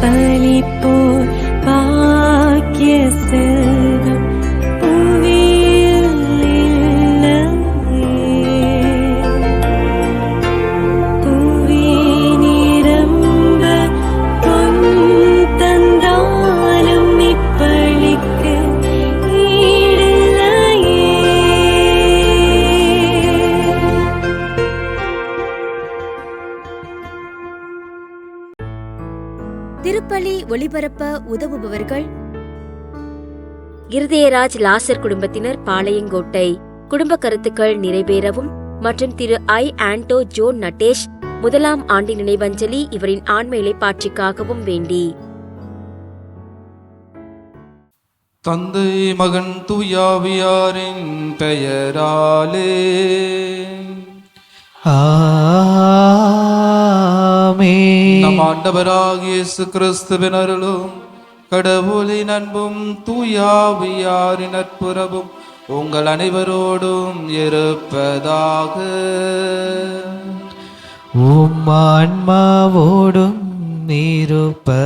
百里不 இருதயராஜ் லாசர் குடும்பத்தினர் பாளையங்கோட்டை. குடும்ப கருத்துக்கள் நிறைவேறவும் மற்றும் திரு ஐ. ஆண்டோ ஜோன் நட்டேஷ் முதலாம் ஆண்டு நினைவஞ்சலி இவரின் ஆன்ம இலைப்பாட்சிக்காகவும் வேண்டி. தந்தை மகன் தூயாவியாரின் பெயராலே. ஆமென். நம் ஆண்டவராகிய இயேசு கிறிஸ்துவின் அருளும் கடவுளின் அன்பும் தூயாவியாரின் நட்புறவும் உங்கள் அனைவரோடும் இருப்பதாக. உம் ஆன்மாவோடும் இருப்பதாக.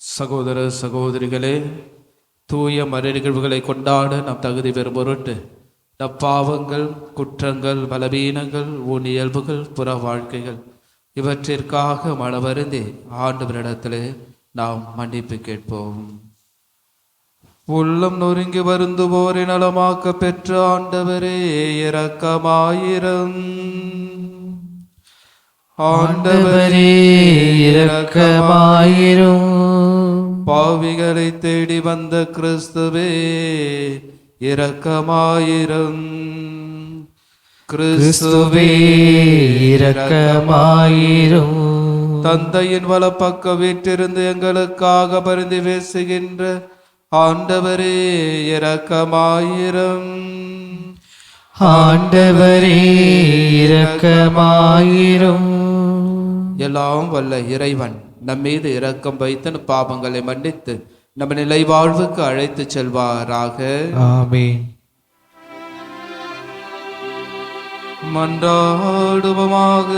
சகோதர சகோதரிகளே தூய மறை நிகழ்வுகளை கொண்டாட நாம் தகுதி பெறும் பொருட்டு நம் பாவங்கள் குற்றங்கள் பலவீனங்கள் உன் இயல்புகள் புற வாழ்க்கைகள் இவற்றிற்காக மனவருந்தி ஆண்டவரிடத்திலே நாம் மன்னிப்பு கேட்போம். உள்ளம் நொறுங்கி வருந்துவோரை நலமாக்க பெற்ற ஆண்டவரே இரக்கமாயிரம். ஆண்டவரே இரக்கமாயிரும். பாவிகளை தேடி வந்த கிறிஸ்துவே இரக்கமாயிரம். கிறிஸ்துவே இரக்கமாயிரும். தந்தையின் வலப்பக்க வீட்டிருந்து எங்களுக்காக பரிந்து பேசுகின்ற ஆண்டவரே இரக்கமாயிரம். ஆண்டவரே இரக்கமாயிரும். எல்லாம் வல்ல இறைவன் நம் மீது இரக்கம் வைத்து நம் பாவங்களை மன்னித்து நம்ம நிலை வாழ்வுக்கு அழைத்து செல்வாராக. ஆமென். மன்றாடுவமாக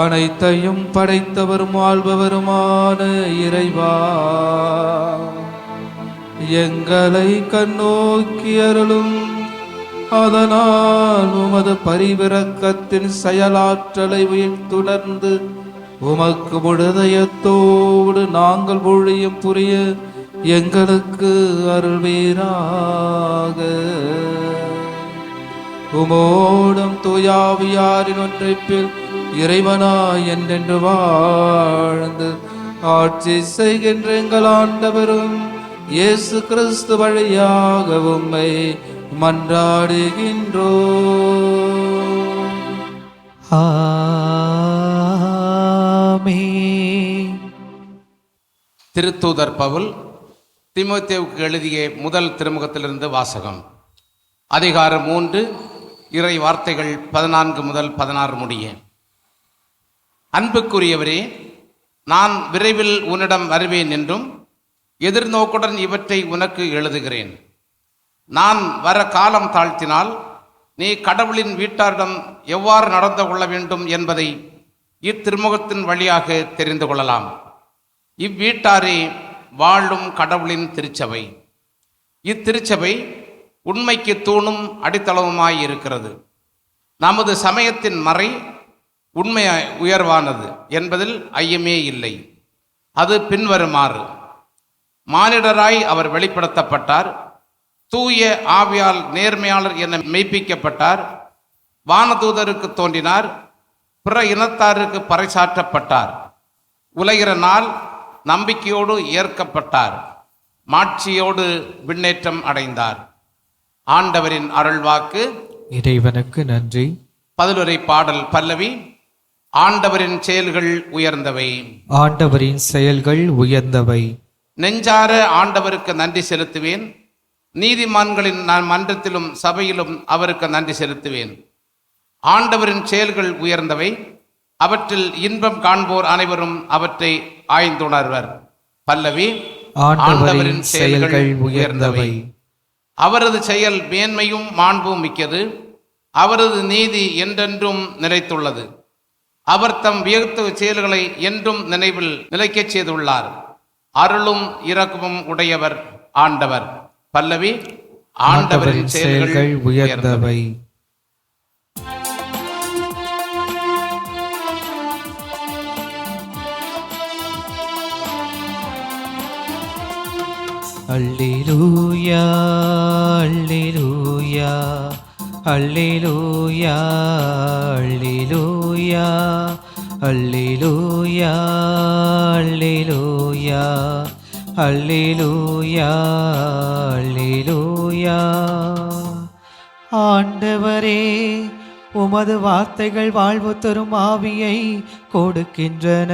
அனைத்தையும் படைத்தவரும் வாழ்பவருமான இறைவா. எங்களை கண்ணோக்கி அருளும் அதனால் உமது பரிவிறக்கத்தின் செயலாற்றலை உயிர்த்துணர்ந்து உமக்கு முழுதயத்தோடு நாங்கள் மொழியும் புரிய எங்களுக்கு அருள்வீராக. உமோடும் தூயாவியாரின் ஒன்றைப்பில் இறைவனாய் என்றென்று வாழ்ந்து ஆட்சி செய்கின்ற எங்கள் ஆண்டவரும் இயேசு கிறிஸ்து வழியாக உம்மை மன்றாடுகின்றோ. திருத்தூதர் பவுல் தீமோத்தேவுக்கு எழுதிய முதல் திருமுகத்திலிருந்து வாசகம். அதிகாரம் மூன்று இறை வார்த்தைகள் பதினான்கு முதல் பதினாறு முடிய. அன்புக்குரியவரே நான் விரைவில் உன்னிடம் வருவேன் என்றும் எதிர்நோக்குடன் இவற்றை உனக்கு எழுதுகிறேன். நான் வர காலம் தாழ்த்தினால் நீ கடவுளின் வீட்டாரிடம் எவ்வாறு நடந்து கொள்ள வேண்டும் என்பதை இத்திருமுகத்தின் வழியாக தெரிந்து கொள்ளலாம். இவ்வீட்டாரே வாழும் கடவுளின் திருச்சபை. இத்திருச்சபை உண்மைக்கு தூணும் அடித்தளவுமாய் இருக்கிறது. நமது சமயத்தின் மறை உண்மை உயர்வானது என்பதில் ஐயமே இல்லை. அது பின்வருமாறு. மானிடராய் அவர் வெளிப்படுத்தப்பட்டார். தூய ஆவியால் நேர்மையாளர் என மெய்ப்பிக்கப்பட்டார். வானதூதருக்கு தோன்றினார். பிற இனத்தாருக்கு பறைசாற்றப்பட்டார். உலகிற நாள் நம்பிக்கையோடு ஏற்கப்பட்டார். மாட்சியோடு விண்ணேற்றம் அடைந்தார். ஆண்டவரின் அருள்வாக்கு. இறைவனுக்கு நன்றி. பதிலுரை பாடல் பல்லவி ஆண்டவரின் செயல்கள் உயர்ந்தவை. ஆண்டவரின் செயல்கள் உயர்ந்தவை. நெஞ்சார ஆண்டவருக்கு நன்றி செலுத்துவேன். நீதிமான்களின் நான் மன்றத்திலும் சபையிலும் அவருக்கு நன்றி செலுத்துவேன். ஆண்டவரின் செயல்கள் உயர்ந்தவை. அவற்றில் இன்பம் காண்போர் அனைவரும் அவற்றை ஆய்ந்துணர்வர். பல்லவி ஆண்டவரின் செயல்கள் உயர்ந்தவை. அவரது செயல் மேன்மையும் மாண்பும் மிக்கது. அவரது நீதி என்றென்றும் நிலைத்துள்ளது. அவர் தம் வியர்த்த செயல்களை என்றும் நினைவில் நிலைக்கச் செய்துள்ளார். அருளும் இரக்கமும் உடையவர் ஆண்டவர். பல்லவி ஆண்டவரின் செயல்கள் உயர்ந்தவை. அல்லேலூயா அல்லேலூயா அல்லேலூயா அல்லேலூயா அல்லேலூயா அல்லேலூயா அல்லேலூயா அல்லேலூயா ஆண்டவரே உமது வார்த்தைகள் வாழ்வு தரும் ஆவியை கொடுக்கின்றன.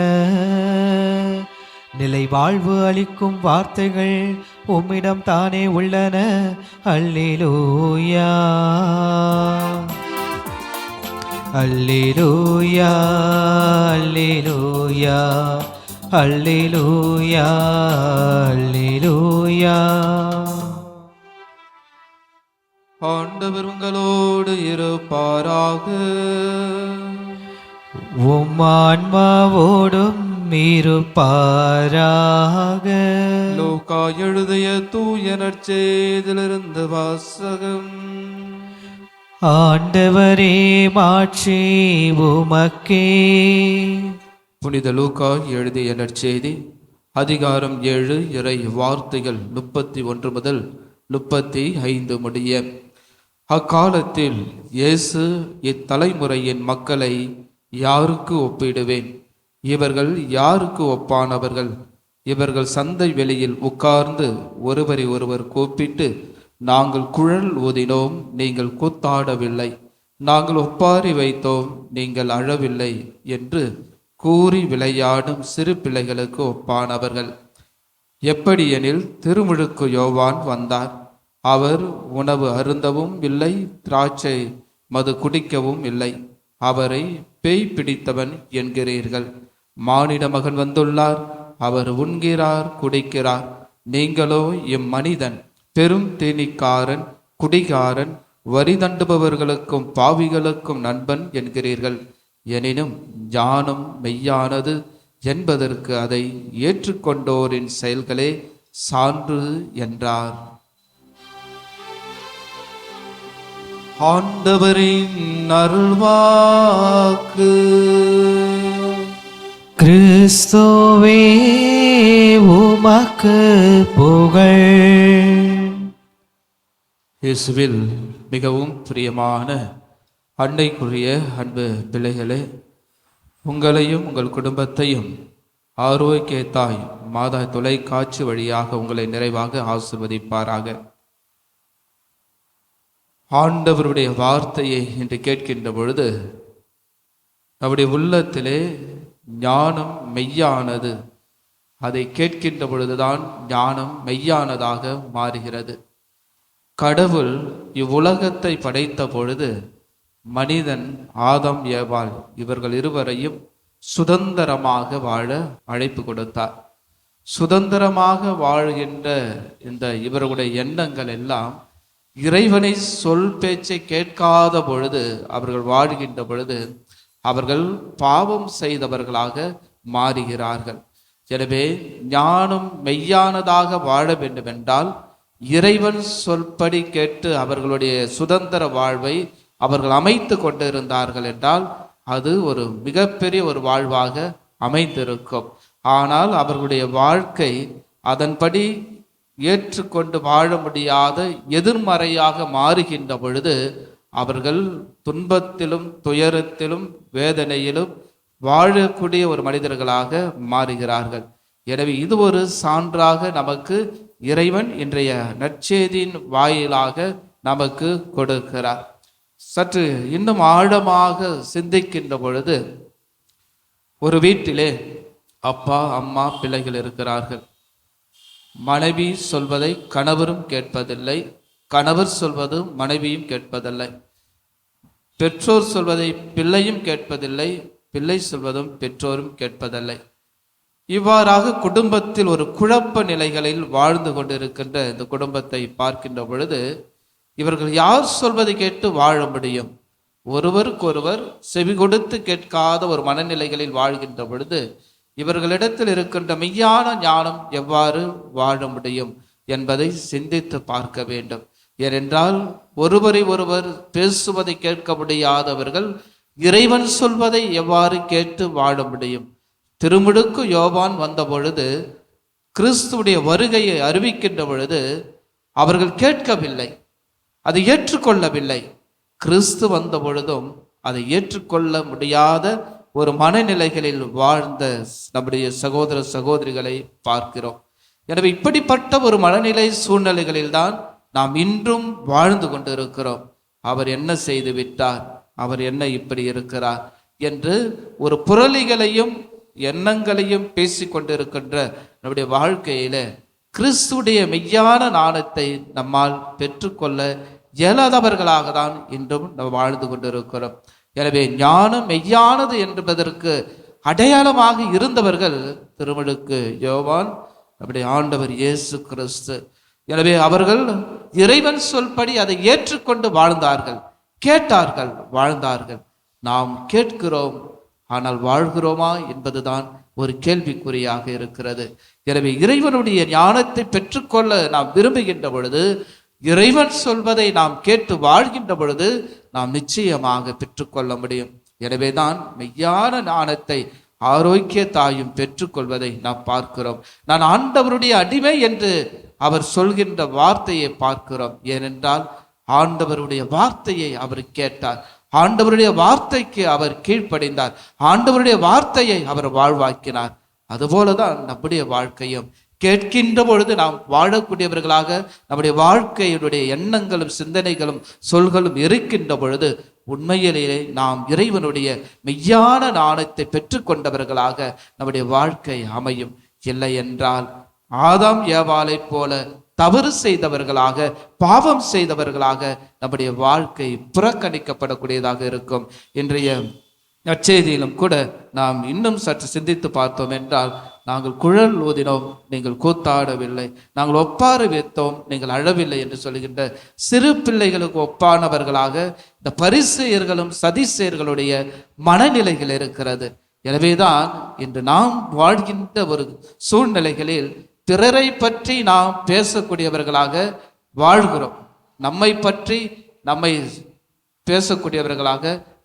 நிலை வாழ்வு அளிக்கும் வார்த்தைகள் உம்மிடம் தானே உள்ளன. அல்லேலூயா. அல்லேலூயா. அல்லேலூயா. அல்லேலூயா. அல்லேலூயா. ஆண்டவர் உங்களோடு இருப்பாராக. உம் ஆன்மாவோடும் இருப்பாராக லூக்கா எழுதிய தூய நற்செய்திலிருந்து வாசகம். ஆண்டவரே மாட்சி உமக்கே. புனித லூக்கா எழுதிய நற்செய்தி அதிகாரம் ஏழு இறை வார்த்தைகள் முப்பத்தி ஒன்று முதல் முப்பத்தி ஐந்து முடிய. அக்காலத்தில் இயேசு இத்தலைமுறையின் மக்களை யாருக்கு ஒப்பிடுவேன்? இவர்கள் யாருக்கு ஒப்பானவர்கள்? இவர்கள் சந்தை வெளியில் உட்கார்ந்து ஒருவரை ஒருவர் கூப்பிட்டு நாங்கள் குழல் ஊதினோம் நீங்கள் கூத்தாடவில்லை. நாங்கள் ஒப்பாரி வைத்தோம் நீங்கள் அழவில்லை என்று கூறி விளையாடும் சிறு பிள்ளைகளுக்கு ஒப்பானவர்கள். எப்படியெனில் திருமுழுக்கு யோவான் வந்தார். அவர் உணவு அருந்தவும் இல்லை திராட்சை மது குடிக்கவும் இல்லை. அவரை பேய் பிடித்தவன் என்கிறீர்கள். மானிட மகன் வந்துள்ளார். அவர் உண்கிறார் குடிக்கிறார். நீங்களோ இம்மனிதன் பெரும் தேனிக்காரன் குடிகாரன் வரி தண்டுபவர்களுக்கும் பாவிகளுக்கும் நண்பன் என்கிறீர்கள். எனினும் ஞானம் மெய்யானது என்பதற்கு அதை ஏற்றுக்கொண்டோரின் செயல்களே சான்று என்றார். ஆண்டவரின் அருள்வாக்கு கிறிஸ்துவே உமக்கு புகழ். இயேசுவில் மிகவும் பிரியமான அன்னைக்குரிய அன்பு பிள்ளைகளே உங்களையும் உங்கள் குடும்பத்தையும் ஆரோக்கிய தாய் மாதா தொலைக்காட்சி வழியாக உங்களை நிறைவாக ஆசிர்வதிப்பாராக. ஆண்டவருடைய வார்த்தையை இன்று கேட்கின்ற பொழுது நம்முடைய உள்ளத்திலே ஞானம் மெய்யானது. அதை கேட்கின்ற பொழுதுதான் ஞானம் மெய்யானதாக மாறுகிறது. கடவுள் இவ்வுலகத்தை படைத்த பொழுது மனிதன் ஆதம் ஏவாள் இவர்கள் இருவரையும் சுதந்திரமாக வாழ அழைப்பு கொடுத்தார். சுதந்திரமாக வாழ்கின்ற இந்த இவர்களுடைய எண்ணங்கள் எல்லாம் இறைவனை சொல் பேச்சை கேட்காத பொழுது அவர்கள் வாழ்கின்ற பொழுது அவர்கள் பாவம் செய்தவர்களாக மாறுகிறார்கள். எனவே ஞானம் மெய்யானதாக வாழ வேண்டுமென்றால் இறைவன் சொல்படி கேட்டு அவர்களுடைய சுதந்திர வாழ்வை அவர்கள் அமைத்து கொண்டிருந்தார்கள் என்றால் அது ஒரு மிகப்பெரிய ஒரு வாழ்வாக அமைந்திருக்கும். ஆனால் அவர்களுடைய வாழ்க்கை அதன்படி ஏற்றுக்கொண்டு வாழ முடியாத எதிர்மறையாக மாறுகின்ற பொழுது அவர்கள் துன்பத்திலும் துயரத்திலும் வேதனையிலும் வாழக்கூடிய ஒரு மனிதர்களாக மாறுகிறார்கள். எனவே இது ஒரு சான்றாக நமக்கு இறைவன் இன்றைய நற்செய்தியின் வாயிலாக நமக்கு கொடுக்கிறார். சற்று இன்னும் ஆழமாக சிந்திக்கின்ற பொழுது ஒரு வீட்டிலே அப்பா அம்மா பிள்ளைகள் இருக்கிறார்கள். மனைவி சொல்வதை கணவரும் கேட்பதில்லை கணவர் சொல்வதும் மனைவியும் கேட்பதில்லை. பெற்றோர் சொல்வதை பிள்ளையும் கேட்பதில்லை பிள்ளை சொல்வதும் பெற்றோரும் கேட்பதில்லை. இவ்வாறாக குடும்பத்தில் ஒரு குழப்ப நிலைகளில் வாழ்ந்து கொண்டிருக்கின்ற இந்த குடும்பத்தை பார்க்கின்ற பொழுது இவர்கள் யார் சொல்வதை கேட்டு வாழ முடியும்? ஒருவருக்கொருவர் செவி கொடுத்து கேட்காத ஒரு மனநிலைகளில் வாழ்கின்ற பொழுது இவர்களிடத்தில் இருக்கின்ற மெய்யான ஞானம் எவ்வாறு வாழ முடியும் என்பதை சிந்தித்து பார்க்க வேண்டும். ஏனென்றால் ஒருவரை ஒருவர் பேசுவதை கேட்க முடியாதவர்கள் இறைவன் சொல்வதை எவ்வாறு கேட்டு வாழ முடியும்? திருமுடுக்கு யோவான் வந்த பொழுது கிறிஸ்துவுடைய வருகையை அறிவிக்கின்ற பொழுது அவர்கள் கேட்கவில்லை அதை ஏற்றுக்கொள்ளவில்லை. கிறிஸ்து வந்த பொழுதும் அதை ஏற்றுக்கொள்ள முடியாத ஒரு மனநிலைகளில் வாழ்ந்த நம்முடைய சகோதர சகோதரிகளை பார்க்கிறோம். எனவே இப்படிப்பட்ட ஒரு மனநிலை சூழ்நிலைகளில்தான் நாம் இன்றும் வாழ்ந்து கொண்டிருக்கிறோம். அவர் என்ன செய்து விட்டார்? அவர் என்ன இப்படி இருக்கிறார்? என்று ஒரு புரளிகளையும் எண்ணங்களையும் பேசிக்கொண்டிருக்கின்ற நம்முடைய வாழ்க்கையில கிறிஸ்துடைய மெய்யான நாணத்தை நம்மால் பெற்றுக்கொள்ள இயலாதவர்களாக தான் இன்றும் நாம் வாழ்ந்து கொண்டிருக்கிறோம். எனவே ஞானம் மெய்யானது என்பதற்கு அடையாளமாக இருந்தவர்கள் திருமலுக்கு யோவான் நம்முடைய ஆண்டவர் இயேசு கிறிஸ்து. எனவே அவர்கள் இறைவன் சொல்படி அதை ஏற்றுக்கொண்டு வாழ்ந்தார்கள். கேட்டார்கள் வாழ்ந்தார்கள். நாம் கேட்கிறோம் ஆனால் வாழ்கிறோமா என்பதுதான் ஒரு கேள்விக்குறியாக இருக்கிறது. எனவே இறைவனுடைய ஞானத்தை பெற்றுக்கொள்ள நாம் விரும்புகின்ற பொழுது இறைவன் சொல்வதை நாம் கேட்டு வாழ்கின்ற பொழுது நாம் நிச்சயமாக பெற்றுக்கொள்ள முடியும். எனவேதான் மெய்யான ஞானத்தை ஆரோக்கிய தாயும் பெற்றுக்கொள்வதை நாம் பார்க்கிறோம். நான் ஆண்டவருடைய அடிமை என்று அவர் சொல்கின்ற வார்த்தையை பார்க்கிறோம். ஏனென்றால் ஆண்டவருடைய வார்த்தையை அவர் கேட்டார். ஆண்டவருடைய வார்த்தைக்கு அவர் கீழ்ப்படைந்தார். ஆண்டவருடைய வார்த்தையை அவர் வாழ்வாக்கினார். அதுபோலதான் நம்முடைய வாழ்க்கையும். கேட்கின்ற பொழுது நாம் வாழக்கூடியவர்களாக நம்முடைய வாழ்க்கையினுடைய எண்ணங்களும் சிந்தனைகளும் சொல்களும் இருக்கின்ற பொழுது உண்மையிலேயே நாம் இறைவனுடைய மெய்யான நாணத்தை பெற்றுக்கொண்டவர்களாக நம்முடைய வாழ்க்கை அமையும். இல்லை என்றால் ஆதாம் ஏவாலை போல தவறு செய்தவர்களாக பாவம் செய்தவர்களாக நம்முடைய வாழ்க்கை புறக்கணிக்கப்படக்கூடியதாக இருக்கும். இன்றைய நற்செய்தியிலும் கூட நாம் இன்னும் சற்று சிந்தித்து பார்த்தோம் என்றால் நாங்கள் குழல் ஊதினோம் நீங்கள் கூத்தாடவில்லை. நாங்கள் ஒப்பாறு வைத்தோம் நீங்கள் அழவில்லை என்று சொல்கின்ற சிறு பிள்ளைகளுக்கு ஒப்பானவர்களாக இந்த பரிசெயர்களும் சதிசெயர்களுடைய மனநிலைகள் இருக்கிறது. எனவேதான் இன்று நாம் வாழ்கின்ற ஒரு சூழ்நிலைகளில் பிறரை பற்றி நாம் பேசக்கூடியவர்களாக வாழ்கிறோம். நம்மை பற்றி நம்மை பேசக்கூடியவர்களாக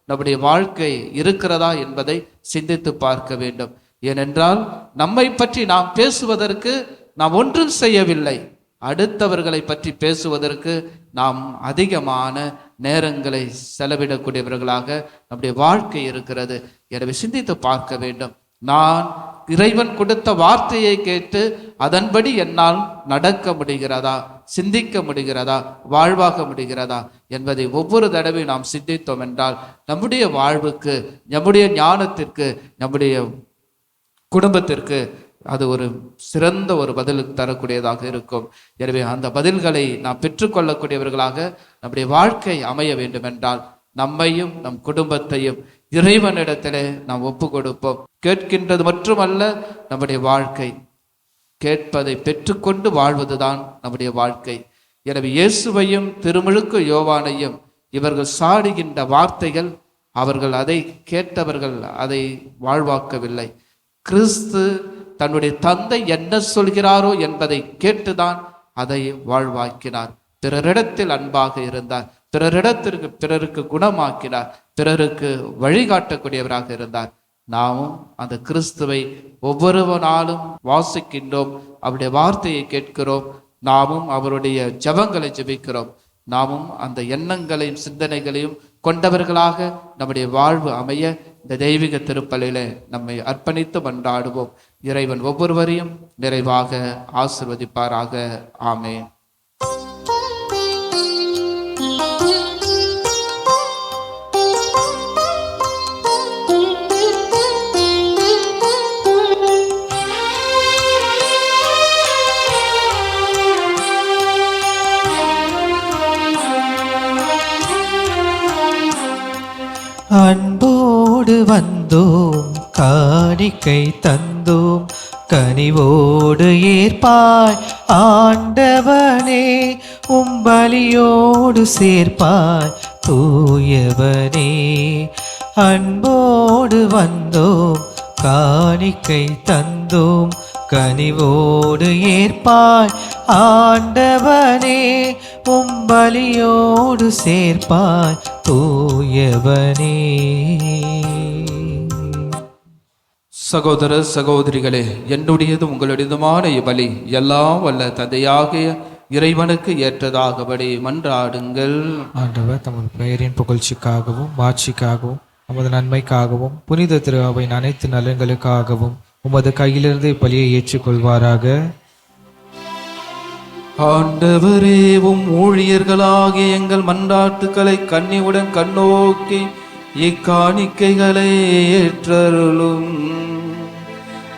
நம்முடைய வாழ்க்கை இருக்கிறதா என்பதை சிந்தித்து பார்க்க வேண்டும். ஏனென்றால் நம்மை பற்றி நாம் பேசுவதற்கு நாம் ஒன்றும் செய்யவில்லை. அடுத்தவர்களை பற்றி பேசுவதற்கு நாம் அதிகமான நேரங்களை செலவிடக்கூடியவர்களாக நம்முடைய வாழ்க்கை இருக்கிறது. எனவே சிந்தித்து பார்க்க வேண்டும். நான் இறைவன் கொடுத்த வார்த்தையை கேட்டு அதன்படி என்னால் நடக்க முடிகிறதா? சிந்திக்க முடிகிறதா? வாழ்வாக முடிகிறதா? என்பதை ஒவ்வொரு தடவையும் நாம் சிந்தித்தோம் என்றால் நம்முடைய வாழ்வுக்கு நம்முடைய ஞானத்திற்கு நம்முடைய குடும்பத்திற்கு அது ஒரு சிறந்த ஒரு பதில் தரக்கூடியதாக இருக்கும். எனவே அந்த பதில்களை நாம் பெற்றுக்கொள்ளக்கூடியவர்களாக நம்முடைய வாழ்க்கை அமைய வேண்டுமென்றால் நம்மையும் நம் குடும்பத்தையும் இறைவனிடத்திலே நாம் ஒப்பு கொடுப்போம் கேட்கின்றது மட்டுமல்ல நம்முடைய வாழ்க்கை. கேட்பதை பெற்றுக்கொண்டு வாழ்வதுதான் நம்முடைய வாழ்க்கை. எனவே இயேசுவையும் திருமுழுக்கு யோவானையும் இவர்கள் சாடுகின்ற வார்த்தைகள் அவர்கள் அதை கேட்டவர்கள் அதை வாழ்வாக்கவில்லை. கிறிஸ்து தன்னுடைய தந்தை என்ன சொல்கிறாரோ என்பதை கேட்டுதான் அதை வாழ்வாக்கினார். பிறரிடத்தில் அன்பாக இருந்தார். பிறரிடத்திற்கு பிறருக்கு குணமாக்கினார். பிறருக்கு வழிகாட்டக்கூடியவராக இருந்தார். நாமும் அந்த கிறிஸ்துவை ஒவ்வொரு நாளும் வாசிக்கின்றோம். அவருடைய வார்த்தையை கேட்கிறோம். நாமும் அவருடைய ஜெபங்களை ஜெபிக்கிறோம். நாமும் அந்த எண்ணங்களையும் சிந்தனைகளையும் கொண்டவர்களாக நம்முடைய வாழ்வு அமைய இந்த தெய்வீக திருப்பலியில நம்மை அர்ப்பணித்து கொண்டாடுவோம் இறைவன் ஒவ்வொருவரையும் நிறைவாக ஆசிர்வதிப்பாராக. ஆமேன். அன்போடு வந்தோம் காணிக்கை தந்தோம் கனிவோடு ஏற்பாய். ஆண்டவனே உம்பலியோடு சேர்ப்பாய். தூயவனே அன்போடு வந்தோம் காணிக்கை தந்தோம் கனிவோடு ஏற்பாய். ஆண்டவனே உம்பலியோடு சேர்ப்பாய். தூயவனே. சகோதர சகோதரிகளே என்னுடையது உங்களுடையதுமான இவ்வலி எல்லாம் வல்ல தந்தையாகிய இறைவனுக்கு ஏற்றதாகபடி மன்றாடுங்கள். ஆண்டவர் தமது பெயரின் புகழ்ச்சிக்காகவும் மாட்சிக்காகவும் நமது நன்மைக்காகவும் புனித திரு அவையின் அனைத்து நலன்களுக்காகவும் உமது கையிலிருந்து இப்பலியை ஏற்றுக்கொள்வாராக. ஆண்டவரேவும் ஊழியர்களாகிய எங்கள் மன்றாட்டுக்களை கண்ணிவுடன் கண்ணோக்கி இக்காணிக்கைகளை ஏற்றருளும்.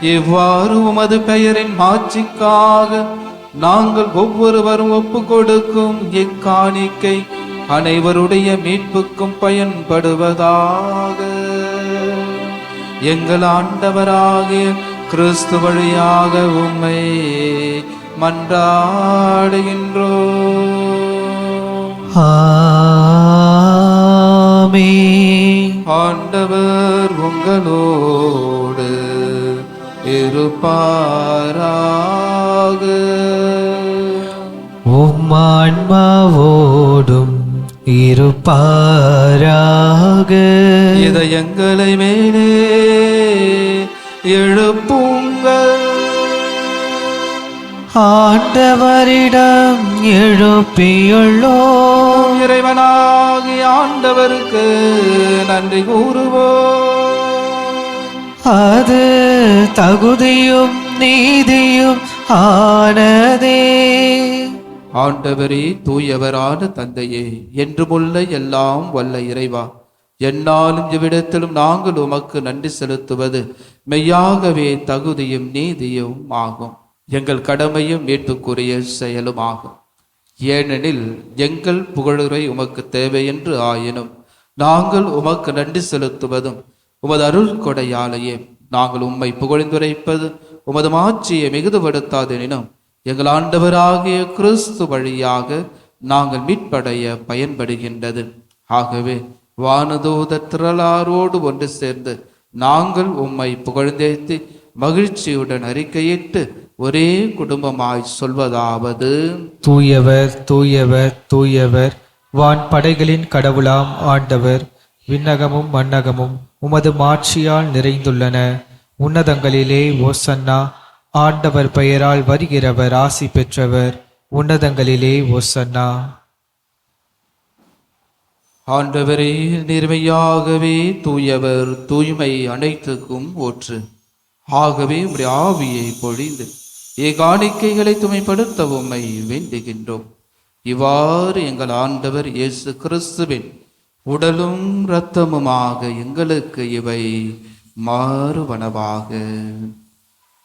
இவ்வாறு உமது பெயரின் மாட்சிக்காக நாங்கள் ஒவ்வொருவரும் ஒப்பு கொடுக்கும் இக்காணிக்கை அனைவருடைய மீட்புக்கும் பயன்படுவதாக. எங்கள் ஆண்டவராகிய கிறிஸ்து வழியாக உம்மை மன்றாடுகின்றோம். ஆமே ஆண்டவர் உங்களோடு இருப்பாராக. உம்மான்மாவோடும் இருப்பாராக. இதயங்களை மேலே எழுப்புங்கள். ஆண்டவரிடம் எழுப்பியுள்ளோம். இறைவனாகிய ஆண்டவருக்கு நன்றி கூறுவோம். அது தகுதியும் நீதியும் ஆனதே. ஆண்டவரே தூயவரான தந்தையே என்றுமுள்ள எல்லாம் வல்ல இறைவா என்னாலும் இவ்விடத்திலும் நாங்கள் உமக்கு நன்றி செலுத்துவது மெய்யாகவே தகுதியும் நீதியும் ஆகும். எங்கள் கடமையும் மீட்புக்குரிய செயலும் ஆகும். ஏனெனில் எங்கள் புகழுரை உமக்கு தேவை என்று ஆயினும் நாங்கள் உமக்கு நன்றி செலுத்துவதும் உமது அருள் கொடையாலேயே. நாங்கள் உம்மை புகழ்ந்துரைப்பது உமது மாட்சியை மிகுதுபடுத்தாதெனினும் எங்கள் ஆண்டவராகிய கிறிஸ்து வழியாக நாங்கள் மீட்படைய பயன்படுகின்றது. ஆகவே வானதூத திரளாரோடு ஒன்று சேர்ந்து நாங்கள் உம்மை புகழ்ந்தேத்தி மகிழ்ச்சியுடன் அறிக்கையிட்டு ஒரே குடும்பமாய் சொல்வதாவது. தூயவர் தூயவர் தூயவர் வான் படைகளின் கடவுளாம் ஆண்டவர் விண்ணகமும் மன்னகமும் உமது மாட்சியால் நிறைந்துள்ளன. உன்னதங்களிலே ஓசன்னா ஆண்டவர் பெயரால் வருகிறவர் ஆசி பெற்றவர் உன்னதங்களிலே ஓசன்னா ஆண்டவரே நேர்மையாகவே தூயவர் தூய்மை அனைத்துக்கும் ஒற்று ஆகவே உடைய ஆவியை பொழிந்து ஏகாணிக்கைகளை துமைப்படுத்த உம்மை வேண்டுகின்றோம். இவ்வாறு எங்கள் ஆண்டவர் இயேசு கிறிஸ்துவின் உடலும் இரத்தமுமாக எங்களுக்கு இவை மாறுவனவாக.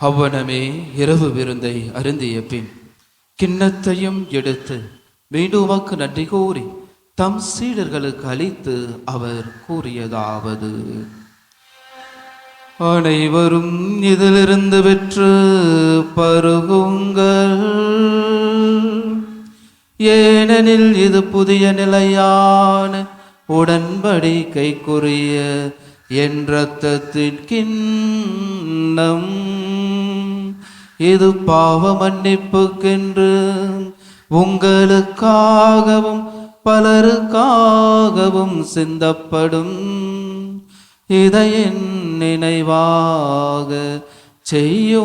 அவ்வனமே இரவு விருந்தை அருந்திய பின் கிண்ணத்தையும் எடுத்து மீண்டுமக்கு நன்றி கூறி தம் சீடர்களுக்கு அளித்து அவர் கூறியதாவது. அனைவரும் இதிலிருந்து பெற்று பருகுங்கள். ஏனெனில் இது புதிய நிலையான உடன்படிக்கைக்குரிய என் ரத்தத்தின் கிண்ணம். இது பாவ மன்னிப்புக்கென்று உங்களுக்காகவும் பலருக்காகவும் சிந்தப்படும். இதை என் நினைவாக செய்யுங்கள்.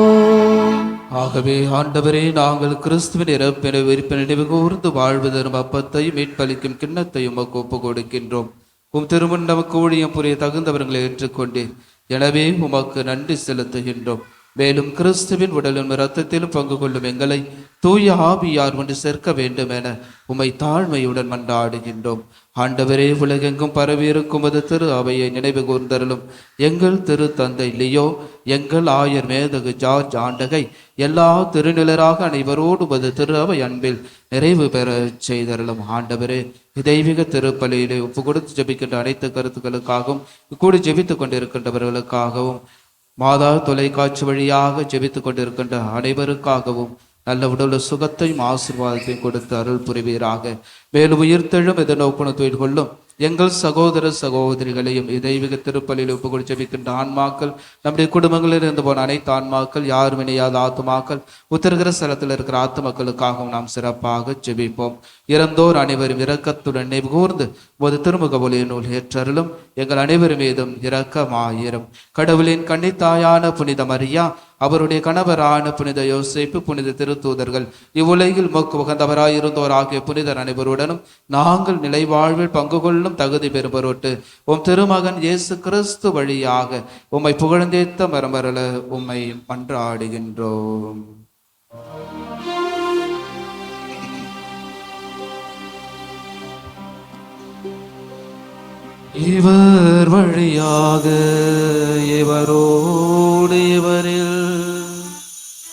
ஆகவே ஆண்டவரே நாங்கள் கிறிஸ்துவின் இறப்பினை விரிப்பினை நினைவு கூர்ந்து வாழ்வு தரும் அப்பத்தையும் மீட்பளிக்கும் கிண்ணத்தையும் உமக்கு ஒப்பு கொடுக்கின்றோம் உம் திருமண் நமக்கு ஊழியம் புரிய தகுந்தவர்களை ஏற்றுக்கொண்டேன் எனவே உமக்கு நன்றி செலுத்துகின்றோம். மேலும் கிறிஸ்துவின் உடலும் இரத்தத்திலும் பங்கு கொள்ளும் எங்களை தூய ஆவியார் ஒன்று சேர்க்க வேண்டும் என உமை தாழ்மையுடன் மன்றாடுகின்றோம். ஆண்டவரே உலகெங்கும் பரவியிருக்கும் அது திரு அவையை நினைவு கூர்ந்தருளும். எங்கள் திரு தந்தை லியோ எங்கள் ஆயர் மேதகு ஜார்ஜ் ஆண்டகை எல்லா திருநிலராக அனைவரோடு உமது திரு அவை அன்பில் நிறைவு பெற செய்தருளும். ஆண்டவரே தெய்வீக திருப்பலியிலே ஒப்பு கொடுத்து ஜெபிக்கின்ற அனைத்து கருத்துக்களுக்காகவும் கூடி ஜெபித்துக் கொண்டிருக்கின்றவர்களுக்காகவும் மாதா தொலைக்காட்சி வழியாக ஜெபித்துக் கொண்டிருக்கின்ற அனைவருக்காகவும் நல்ல உடல் சுகத்தையும் ஆசீர்வாதத்தையும் கொடுத்து அருள் புரிவீராக. மேலும் உயிர்த்தெழும் எதை நோக்குண தொழில் கொள்ளும்? எங்கள் சகோதர சகோதரிகளையும் தெய்வீக திருப்பலியில் ஒப்புக்கொடு ஆன்மாக்கள் நம்முடைய குடும்பங்களில் இருந்து போன அனைத்து ஆன்மாக்கள் யாரும் இணையாத ஆத்துமாக்கள் உத்தரகிற ஸ்தலத்தில் இருக்கிற ஆத்துமக்களுக்காகவும் நாம் சிறப்பாக ஜெபிப்போம். இறந்தோர் அனைவரும் இரக்கத்துடன் நினைவு கூர்ந்து ஒரு திருமுக ஒளிய நூல் ஏற்றருளும். எங்கள் அனைவரும் மீதும் இரக்கமாயிரும். கடவுளின் கன்னித்தாயான புனித மரியா அவருடைய கணவரான புனித யோசிப்பு புனித திருத்தூதர்கள் இவ்வுலகில் மோக்கு உகந்தவராயிருந்தோர் ஆகிய புனிதர் அனைவருடனும் நாங்கள் நிலைவாழ்வில் பங்கு கொள்ளும் தகுதி பெறுபொருட்டு உம் திருமகன் இயேசு கிறிஸ்து வழியாக உம்மை புகழ்ந்தேத்த மரமரல உம்மை மன்றாடுகின்றோம். இவர் வழியாக இவரோடு இவரில்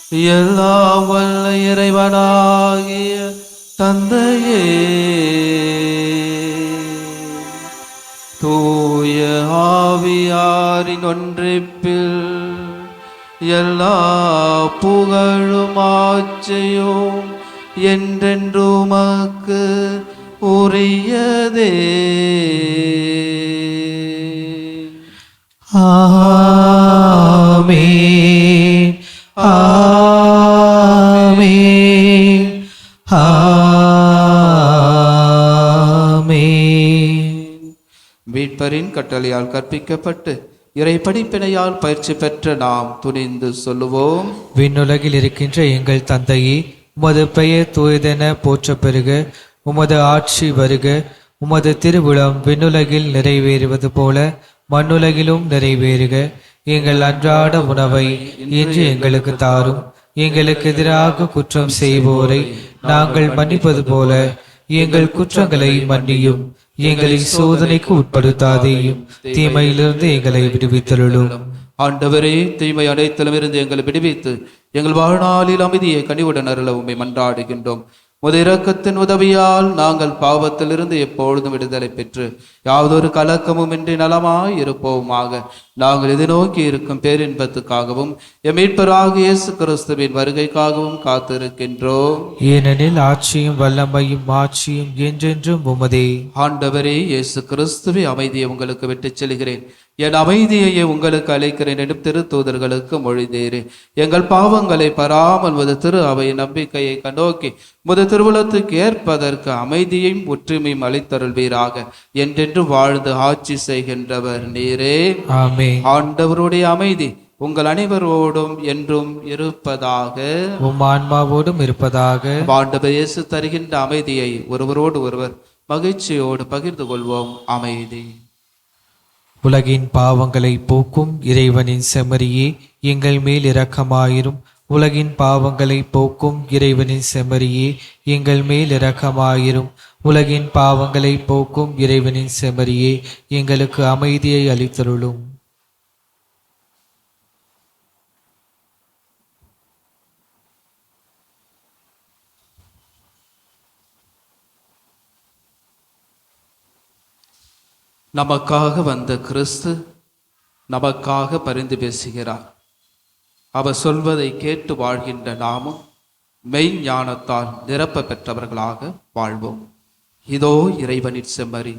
எல்லாம் வல்ல இறைவனாகிய தந்தையே. தூய ஆவியாரின் ஒன்றிப்பில் எல்லா புகழும் ஆட்சியும் என்றென்றுமக்கு உரியதே. ஆமென். ஆமென். ஆமென். மீட்பரின் கட்டளையால் கற்பிக்கப்பட்டு இறை படிப்பினையால் பயிற்சி பெற்ற நாம் துணிந்து சொல்லுவோம். விண்ணுலகில் இருக்கின்ற எங்கள் தந்தையே உமது பெயர் தூயதென போற்றப் பெறுக உமது ஆட்சி வருக உமது திருவிழம் விண்ணுலகில் நிறைவேறுவது போல மண்ணுலகிலும் நிறைவேறுக. எங்கள் அன்றாட உணவை இன்று எங்களுக்கு தாரும். எங்களுக்கு எதிராக குற்றம் செய்வோரை நாங்கள் மன்னிப்பது போல எங்கள் குற்றங்களை மன்னியும். எங்களை சோதனைக்கு உட்படுத்தாதேயும். தீமையிலிருந்து எங்களை விடுவித்தருளும். ஆண்டவரே தீமை அனைத்திலும் இருந்து எங்களை விடுவித்து எங்கள் வாழ்நாளில் அமைதியை கனிவுடன் அருள உண்மை மன்றாடுகின்றோம். முத இரக்கத்தின் உதவியால் நாங்கள் பாவத்திலிருந்து எப்பொழுதும் விடுதலை பெற்று யாவதொரு கலக்கமும் இன்றி நலமாய் இருப்போமாக. நாங்கள் எதிர்நோக்கி இருக்கும் பேரின்பத்துக்காகவும் எம் மீட்பராக இயேசு கிறிஸ்துவின் வருகைக்காகவும் காத்திருக்கின்றோம். ஏனெனில் ஆட்சியும் வல்லமையும் ஆட்சியும் என்றென்றும் உமதே. ஆண்டவரே இயேசு கிறிஸ்துவை அமைதியை உங்களுக்கு விட்டுச் செல்கிறேன். என் அமைதியையே உங்களுக்கு அழைக்கிறேன் எனும் திருத்தூதர்களுக்கு மொழிதேறு. எங்கள் பாவங்களை பராமல் முத திரு அவை நம்பிக்கையை கண்ணோக்கி முத திருவுளத்துக்கு ஏற்பதற்கு அமைதியையும் ஒற்றுமையும் அளித்தருள்வீராக. என்றென்று வாழ்ந்து ஆட்சி செய்கின்றவர் நீரே. ஆண்டவருடைய அமைதி உங்கள் அனைவரோடும் என்றும் இருப்பதாக. உம் ஆன்மாவோடும் இருப்பதாக. ஆண்டவர் இயேசு தருகின்ற அமைதியை ஒருவரோடு ஒருவர் மகிழ்ச்சியோடு பகிர்ந்து கொள்வோம். அமைதி. உலகின் பாவங்களை போக்கும் இறைவனின் செமரியே எங்கள் மேல் இரக்கமாயிரும். உலகின் பாவங்களை போக்கும் இறைவனின் செமரியே எங்கள் மேல் இரக்கமாயிரும். உலகின் பாவங்களை போக்கும் இறைவனின் செமரியே எங்களுக்கு அமைதியை அளித்தருளும். நமக்காக வந்த கிறிஸ்து நமக்காக பரிந்து பேசுகிறார். அவர் சொல்வதை கேட்டு வாழ்கின்ற நாமும் மெய் ஞானத்தால் நிரப்ப பெற்றவர்களாக வாழ்வோம். இதோ இறைவனின் செம்மறி.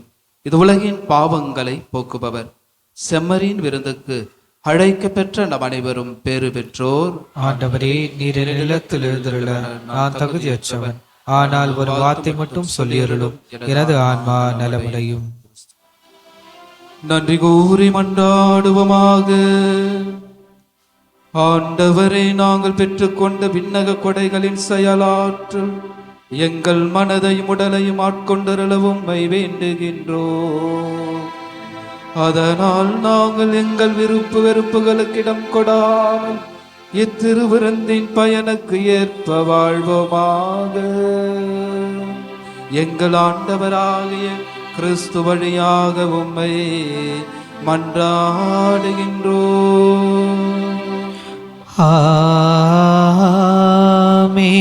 இது உலகின் பாவங்களை போக்குபவர். செம்மறியின் விருந்துக்கு அழைக்க பெற்ற நம் அனைவரும் பேறு பெற்றோர். ஆண்டவரே நீர் நிலத்தில் நான் தகுதியற்றவன். ஆனால் ஒரு வார்த்தை மட்டும் சொல்லியருளும். எனது ஆன்மா நலமடையும். நன்றி கூறி மன்றாடுவோமாக ஆண்டவரை நாங்கள் பெற்றுக்கொண்ட விண்ணக கொடைகளின் செயலாற்றல் எங்கள் மனதையும் உடலையும் ஆட்கொண்டரளவும் மை வேண்டுகின்றோம். அதனால் நாங்கள் எங்கள் விருப்பு வெறுப்புகளுக்கு இடம் கொடாமல் இத்திருவிருந்தின் பயனுக்கு ஏற்ப வாழ்வோமாக. எங்கள் ஆண்டவராகிய கிறிஸ்து வழியாக உம்மை மன்றாடுகின்றோம். ஆமே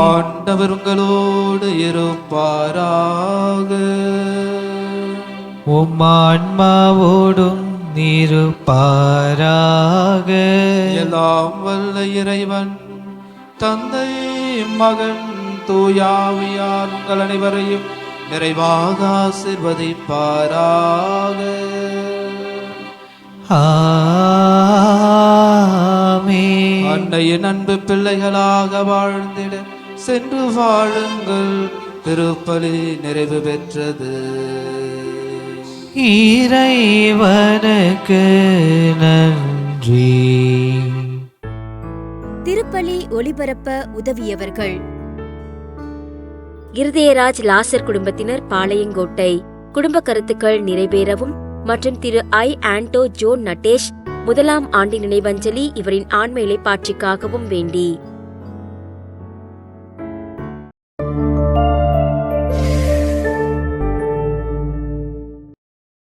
ஆண்டவர் உங்களோடு இருப்பாராக. உம் ஆன்மாவோடும் நீருப்பாராக எல்லாம் வல்ல இறைவன் தந்தை மகன் தூயாவியார் உங்கள் அனைவரையும் நிறைவாக ஆசிர்வதிப்பாராக. அன்னையின் அன்பு பிள்ளைகளாக வாழ்ந்திட சென்று வாழுங்கள். திருப்பலி நிறைவு பெற்றது. இறைவனுக்கு நன்றி. திருப்பலி ஒளிபரப்ப உதவியவர்கள் இருதயராஜ் லாசர் குடும்பத்தினர் பாளையங்கோட்டை. குடும்ப கருத்துக்கள் நிறைவேறவும் மற்றும் திரு ஐ. ஆண்டோ ஜோன் நட்டேஷ் முதலாம் ஆண்டு நினைவஞ்சலி இவரின் ஆண்மை இலைப்பாட்சிக்காகவும் வேண்டி.